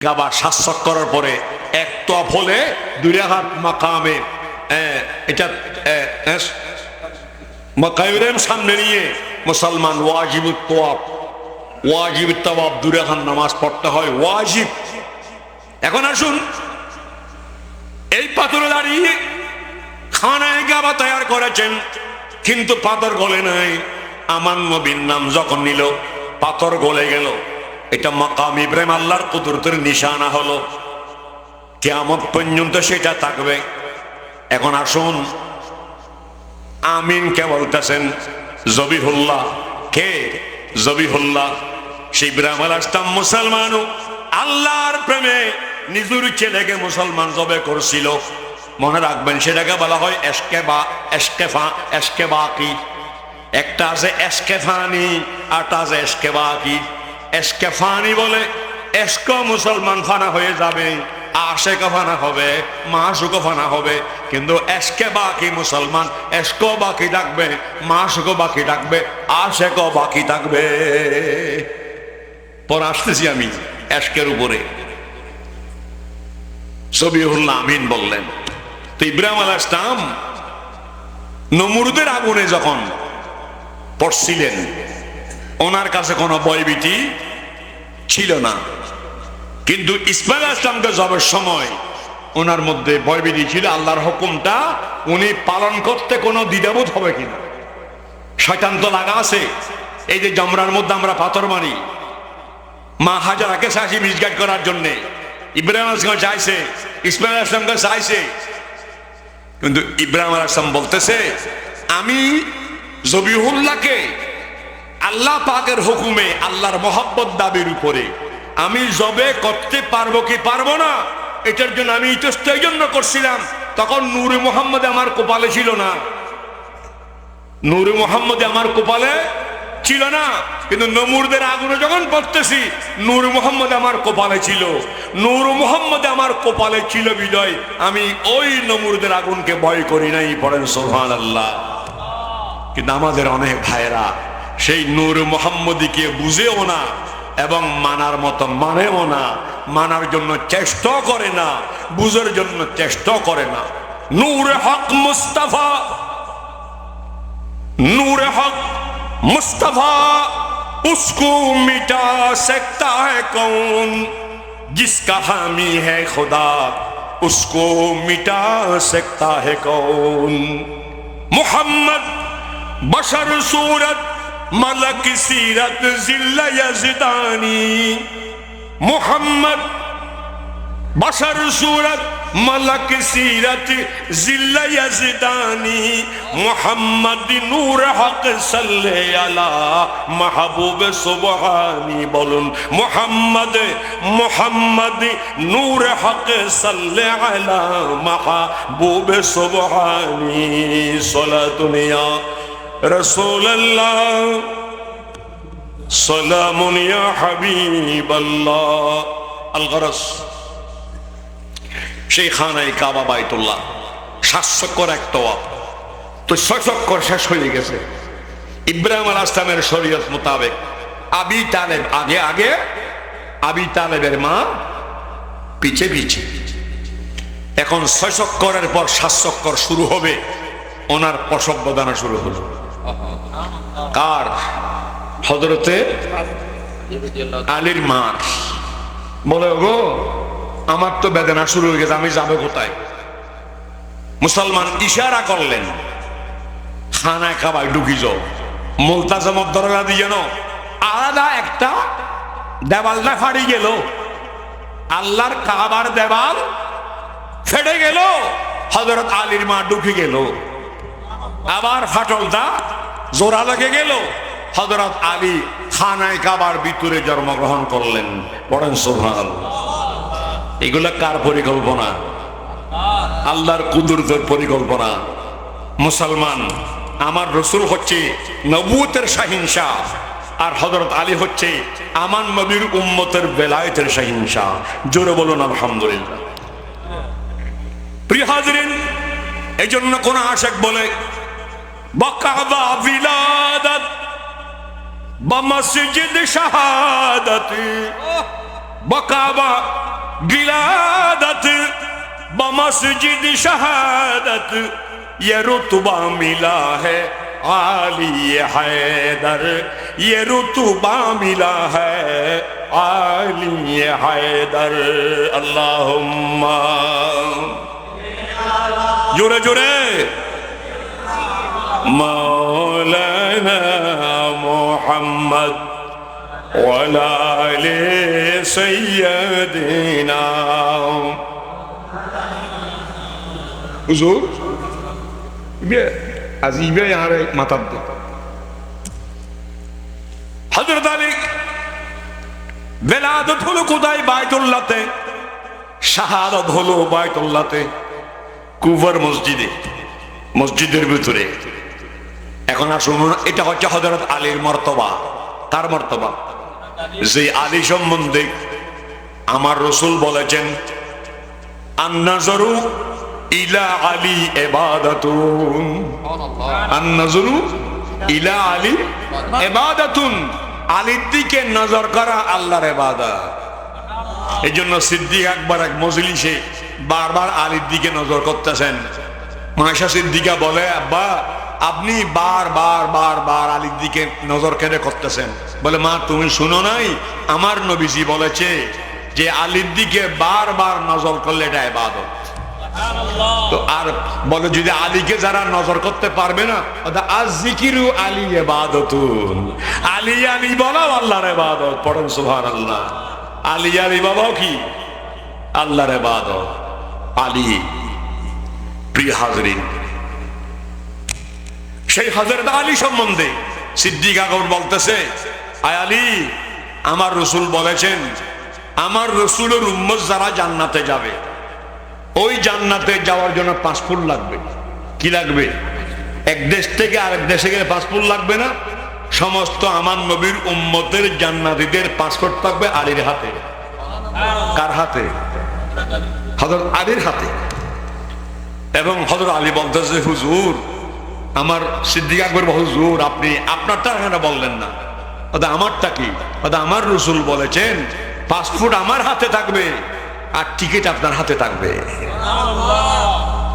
আবার শাসক করার পরে এক তপ হলে হাত মাকামে এটা এ, সামনে নিয়ে মুসলমান ওয়াজিব ওয়াজিব দূরে নামাজ পড়তে হয় ওয়াজিব। এখন আসুন এই পাথরে দাঁড়িয়ে খানায় গাবা তৈরি করেছেন কিন্তু পাথর গলে নাই। আমার নবীর নাম যখন নিল পাথর গলে গেল। এটা মাকাম ইব্রাহিম আল্লাহর কুদরতের নিশানা হলো। কেমন পর্যন্ত সেটা থাকবে। এখন আসুন, আমিন কে বলতেছেন? জবিহুল্লাহ। কে? জবিহুল্লাহ। সে ইব্রাহিম আল আসতাম মুসলমান আল্লাহর প্রেমে নিজুর ছেলেকে মুসলমান জবে করছিল। মনে রাখবেন, সেটাকে বলা হয় এসকে বা এসকেফা এসকে বাকি একটা আছে এসকেফানি আরটা আছে এসকে বাকি এসকেফানি বলে এসক মুসলমান ফানা হয়ে যাবে, আশেক ফানা হবে মাসুক ফানা হবে, কিন্তু এসকে বাকি মুসলমান এসক বাকি থাকবে মাসুক বাকি থাকবে, আশেক বাকি থাকবে। পর আসতেছি আমি এসকের উপরে। সবিহুল্লাহ আমিন বললেন, তো ইব্রাহিম আল ইসলাম নমরুদের আগুনে যখন পড়ছিলেন ওনার কাছে কোনো বয়বিটি ছিল না। কিন্তু ইসমাইল আসলামকে জবের সময় ওনার মধ্যে ভয়বিধি ছিল, আল্লাহর হুকুমটা উনি পালন করতে কোনো দ্বিধাবোধ হবে কিনা। শয়তান লাগা আছে। এই যে জমরার মধ্যে আমরা পাথর মারি, মা হাজারাকে চাইছি মিসগাইড করার জন্য ইব্রাহিম আসলাম চাইছে, ইসমাইল আসলামকে চাইছে। কিন্তু ইব্রাহিম আসলাম বলতেছে, আমি জবিহুল্লাহকে আল্লাহ পাকের হুকুমে আল্লাহর মহব্বত দাবির উপরে। আমি জবে করতে পারব কি পারব না, এটার জন্য আমি ইতস্ত জন্য করছিলাম। তখন নূরে মোহাম্মদ আমার কপালে ছিল না। নূরে মোহাম্মদ আমার কপালে ছিল না, কিন্তু নমুরদের আগুনে যখন পড়তেছি, নূর মোহাম্মদ আমার কপালে ছিল। নূর মোহাম্মদ আমার কপালে ছিল বিজয়, আমি ওই নমুরদের আগুনকে ভয় করি নাই পড়েন সোহান আল্লাহ কিন্তু আমাদের অনেক ভাইরা সেই নূর মোহাম্মদীকে বুঝেও না এবং মানার মতো মানেও না মানার জন্য চেষ্টা করে না বুঝার জন্য চেষ্টা করে না নূর হক মুস্তাফা नूर हक मुस्तफा उसको मिटा सकता है कौन जिसका हामी है खुदा उसको मिटा सकता है कौन मोहम्मद बशर सूरत মালক সিরত জিল্লা মোহাম্মদ বাসার সুরত মালক সিরত জিল্লা ইয়াজদানি। মোহাম্মদ নূর হক সাল্লে আলা মাহবুব সুবহানি বলুন। মোহাম্মদ মোহাম্মদ নূর হক সাল্লে আলা মাহবুব সুবহানি। সলাতুনিয়া رسول الله سلام يا حبيب الله الغرس সেই খানায় কাবা বাইতুল্লাহ সাতশক্কর এক তোয়াব তো ছয়শক্কর শেষ হয়ে গেছে। ইব্রাহিম আল আসলামের শরীয়ত মোতাবেক আবি তালেব আগে আগে, আবি তালেবের মা পিছে পিছে। এখন ছয়শক্করের পর সাত শুরু হবে, ওনার প্রসব শুরু হলো। হজরতে আলীর মার। বলে গো আমার তো বেদনা শুরু হয়ে গেছে, আমি যাব কোথায়? মুসলমান ইশারা করলেন খানায় খাবার ঢুকি যাও। মোলতাজমত দরজা দিয়ে যেন আলাদা একটা দেওয়ালটা ফাড়ি গেল। আল্লাহর কাবার দেওয়াল ফেটে গেল হজরত আলীর মা ঢুকে গেল। আবার ফাটলটা জোড়া লেগে গেল। হজরত আলী খানায় কাবার ভিতরে জন্মগ্রহণ করলেন। পড়েন সোহান এগুলা কার পরিকল্পনা? আল্লাহর কুদরতের পরিকল্পনা। মুসলমান, আমার রসুল হচ্ছে নবুতের সাহিংসা আর হজরত আলী হচ্ছে আমার নবীর উম্মতের বেলায়েতের সাহিংসা জোরে বলুন, আলহামদুলিল্লাহ। হাজরিন এই জন্য কোন আশেক বলে, বকাবা বিলাদত Bamasicid şehadeti oh. Bakaba giladeti Bamasicid şehadeti Ye rutuba mila hai Ali Haydar. Ye rutuba mila hai Ali Haydar. Allahumma. Jure jure. Maulana محمد وعلى آل سيدنا হুজুর আজ ইবে আর মাতার দে হজরত আলী বেলাদত হলো কোথায় বায়তুল্লাতে শাহাদত হলো বায়তুল্লাতে কুবার মসজিদে মসজিদের ভিতরে এখন আসুন এটা হচ্ছে হজরত আলীর মর্তবা। তার মর্তবা? যে আলী সম্বন্ধে আমার রসুল বলেছেন আন্নাজরু ইলা আলী এবাদাতুন আন্নাজরু ইলা আলী এবাদাতুন আলীর দিকে নজর করা আল্লাহর এবাদত এই জন্য সিদ্দিক একবার এক মজলিসে বারবার আলীর দিকে নজর করতেছেন। মায়েশা সিদ্দিকা বলে আব্বা আপনি বার বার বার বার আলীর দিকে নজর কেড়ে করতেছেন। বলে, মা, তুমি শুনো নাই? আমার নবীজি বলেছে যে আলীর দিকে বারবার নজর করলে এটা এবাদত তো আর বলে, যদি আলীকে যারা নজর করতে পারবে না আলী আল্লাহর সুভান আল্লাহ কি? আল্লাহর আলী, প্রিয় হাজরিন সেই হজরত আলী সম্বন্ধে সিদ্দিক আকবর বলতেছে, আয় আলী, আমার রসুল বলেছেন, আমার রসুলের উম্মত যারা জান্নাতে যাবে, ওই জান্নাতে যাওয়ার জন্য পাসপোর্ট লাগবে। কি লাগবে? এক দেশ থেকে আরেক দেশে গেলে পাসপোর্ট লাগবে না? সমস্ত আমার নবীর উম্মতের জান্নাতীদের পাসপোর্ট থাকবে আলীর হাতে। কার হাতে? হজরত আলীর হাতে। এবং হজরত আলী বলতেছে, হুজুর আমার সিদ্দিক আকবর হুজুর, আপনি আপনারটা কেন বললেন না। ওটা আমারটা কি? ওটা আমার রসুল বলেছেন পাসপোর্ট আমার হাতে থাকবে আর টিকিট আপনার হাতে থাকবে।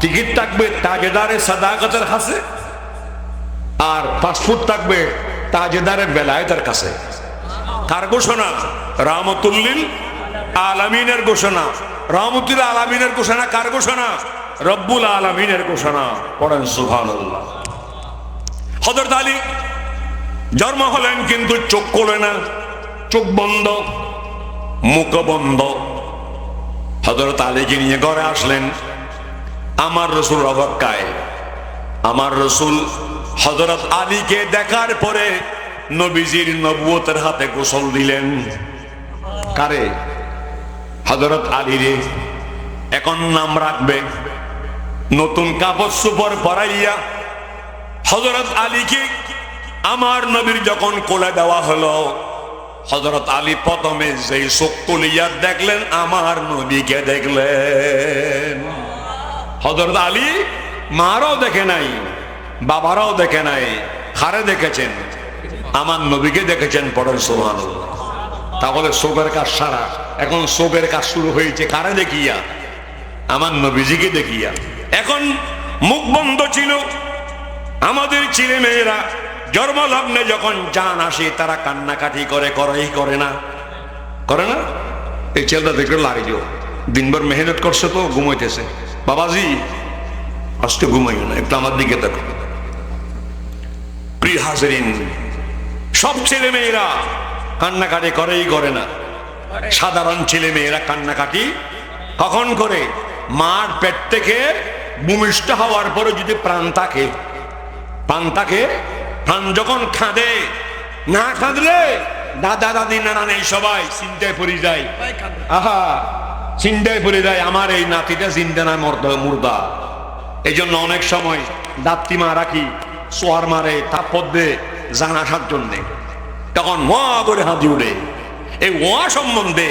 টিকিট থাকবে তাজেদারে সাদাকতের হাসে আর পাসপোর্ট থাকবে তাজেদারের বেলায়েতের কাছে। কার ঘোষণা? রামতুল্লিল আলামিনের ঘোষণা। রহমতুল আলামিনের ঘোষণা কার ঘোষণা? রব্বুল আলমিনের ঘোষণা, পড়েন সুভান হজরত আলী, জন্ম হলেন কিন্তু চোখ খোলে না, চোখ বন্ধ, মুখ বন্ধ। হজরত আলীকে নিয়ে ঘরে আসলেন। আমার রসুল অবক্কায় আমার রসুল হজরত আলীকে দেখার পরে নবীজির নবুয়তের হাতে গোসল দিলেন। কারে? হজরত আলী রে এখন নাম রাখবে নতুন কাপড় সুপর পরাইয়া হজরত আলীকে আমার নবীর যখন কোলে দেওয়া হলো হজরত আলী প্রথমে যেই চোখ তুলিয়া দেখলেন, আমার নবীকে দেখলেন। হজরত আলী মারাও দেখে নাই, বাবারাও দেখে নাই হারে দেখেছেন? আমার নবীকে দেখেছেন পড়েন সোমান তাহলে চোখের কাজ সারা, এখন চোখের কাজ শুরু হয়েছে, কারে দেখিয়া? আমার নবীজিকে দেখিয়া। এখন মুখ বন্ধ ছিল। আমাদের ছেলে মেয়েরা জন্মলগ্নে যখন জান আসে, তারা কান্নাকাটি করে, করেই করে না। করে না? এই ছেলেটা দেখলে লাগিও দিনভর মেহনত করছে তো, ঘুমাইতেছে। বাবাজি, আজকে ঘুমাইও না, একটু আমার দিকে দেখো। প্রিয় হাজরিন, সব ছেলে মেয়েরা কান্নাকাটি করেই করে না। সাধারণ ছেলে মেয়েরা কান্নাকাটি কখন করে? মার পেট থেকে ভূমিষ্ঠ হওয়ার পরে যদি প্রাণ থাকে প্রাণ থাকে, প্রাণ যখন খাঁদে, না খাঁদলে দাদা, দাদি, নানা নেই, সবাই চিন্তায় পড়ে যায়। আহা, চিন্তায় পড়ে যায়, আমার এই নাতিটা চিন্তা না মর্দ, মুর্দা। এই জন্য অনেক সময় দাত্তিমা রাখি, সোয়ার মারে তাপদ দে, জানা আসার জন্যে। তখন ওয়া করে হাতি উঠে এই ওয়া সম্বন্ধে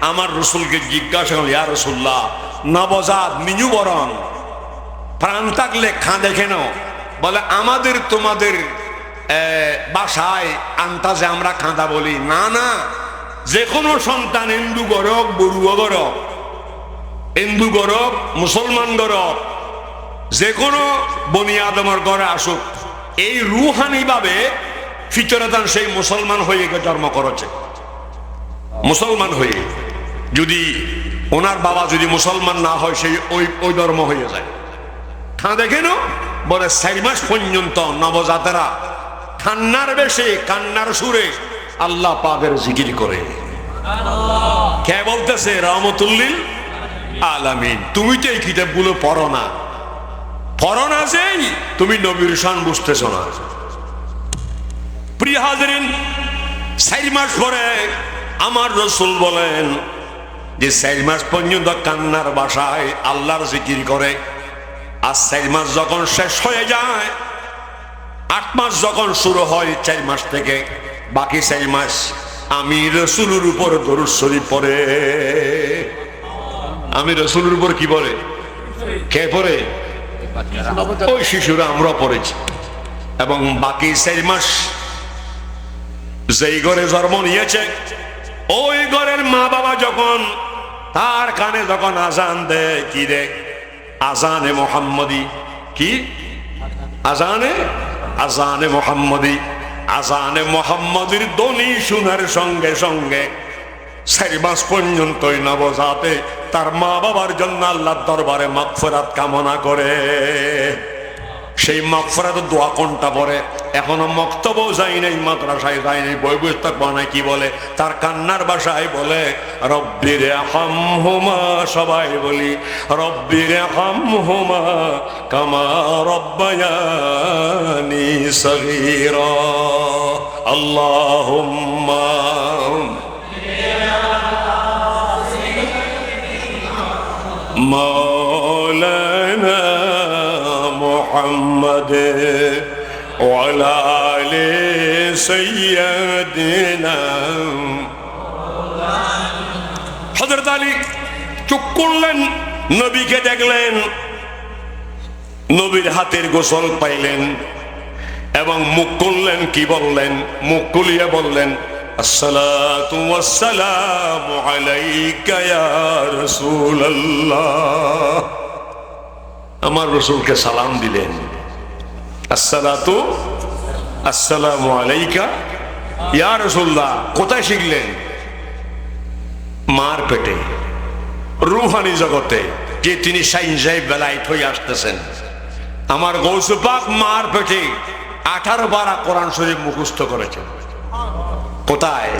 আমার রসুলকে জিজ্ঞাসা করল ইয়া রসুল্লাহ নবজাত মিজু বরণ প্রাণ থাকলে খাঁদে কেন? বলে, আমাদের তোমাদের বাসায় আন্তাজে আমরা খাঁদা বলি। না না যে কোনো সন্তান হিন্দু গরক বড়ুয়া গরক হিন্দু গরক মুসলমান গরক যে কোনো বনি আদমের ঘরে আসুক, এই রুহানি ভাবে ফিতরাদান সেই মুসলমান হয়ে জন্ম করেছে। মুসলমান হয়ে যদি ওনার বাবা যদি মুসলমান না হয়, সেই ওই ওই ধর্ম হয়ে যায়। তা দেখেন বলে, চারি মাস পর্যন্ত নবজাতেরা কান্নার বেশে, কান্নার সুরে আল্লাহ পাকের জিকির করে। কে বলতেছে? রহমতুল্লিল আলামিন। তুমি তো এই কিতাবগুলো পড়ো না। পড়ো না যেই তুমি নবীর শান বুঝতেছ না। প্রিয় হাজরিন, চারি মাস পরে আমার রসুল বলেন যে চারি মাস পর্যন্ত কান্নার বাসায় আল্লাহর জিকির করে, আর চার মাস যখন শেষ হয়ে যায়, আট মাস যখন শুরু হয় চার মাস থেকে, বাকি চার মাস আমি রসুলের উপর দরুদ শরীফ পড়ে। আমি রসুলের উপর কি বলে কে পরে ওই শিশুরা আমরা পড়েছি। এবং বাকি চার মাস যেই ঘরে জন্ম নিয়েছে ওই ঘরের মা বাবা যখন তার কানে যখন আজান দেয়, কি রে? আজানে মোহাম্মদি, কি? আজানে? আজানে মোহাম্মদি, আজানে মোহাম্মদির দনি শোনার সঙ্গে সঙ্গে চারি পর্যন্তই নবজাতে তার মা বাবার জন্য আল্লাহর দরবারে মাগফিরাত কামনা করে। সেই মাগফিরাত দোয়া কোনটা পড়ে? এখনো মক্তব যাই নাই মাদ্রাসায় যাই নাই বই পুস্তক বানায় কি বলে তার কান্নার ভাষায় বলে রব্বির হামহুমা সবাই বলি রব্বির হামহুমা কামা রব্বায়ানি সগীরা আল্লাহুম্মা مولانا محمد وعلى آل سيدنا হজরত আলী চুপ করলেন নবীকে দেখলেন নবীর হাতের গোসল পাইলেন এবং মুখ করলেন কি বললেন মুখ কুলিয়ে বললেন আসসালাতু ওয়াসসালামু আলাইকা ইয়া রাসূলুল্লাহ আমার রসুলকে সালাম দিলেন আসসালাতু আসসালামু আলাইকা। ইয়া রাসূলুল্লাহ, কোথায় শিখলেন? মার পেটে, রুহানি জগতে, যে তিনি সাইন সাহেব বেলায় হয়ে আসতেছেন। আমার গৌসুপাক মার পেটে আঠারো বারা কোরআন শরীফ মুখস্থ করেছেন। কোথায়?